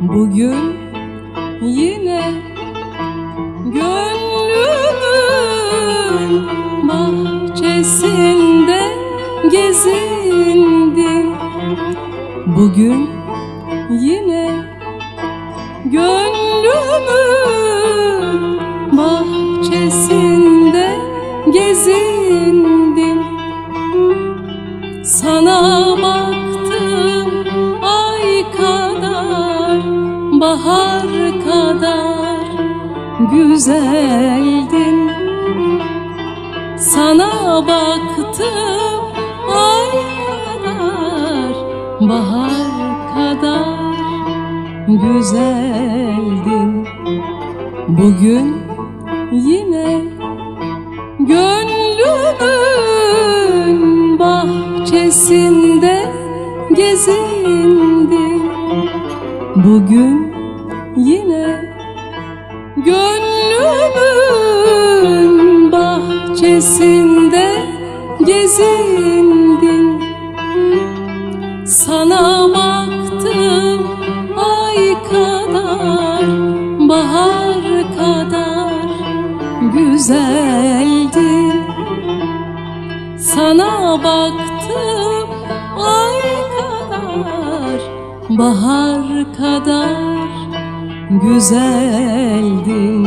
Bugün yine gönlümün bahçesinde gezindin Bugün yine gönlümün bahçesinde gezindin Sana baktım bahar kadar güzeldin. Sana baktım ay kadar bahar kadar güzeldin. Bugün yine gönlümün bahçesinde gezindin. Bugün yine gönlümün bahçesinde gezindin. Sana baktım ay kadar bahar kadar güzeldin. Sana baktım ay kadar bahar kadar güzeldin.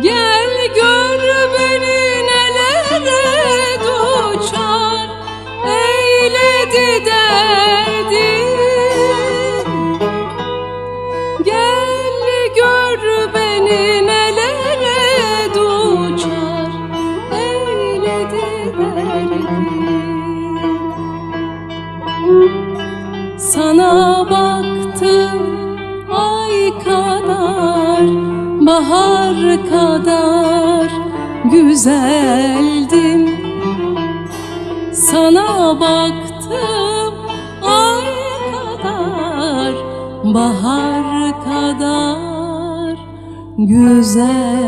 Gel gör beni nelere duçar eyledi derdin Gel gör beni nelere duçar eyledi derdin Sana baktım bahar kadar güzeldin. Sana baktım ay kadar bahar kadar güzeldin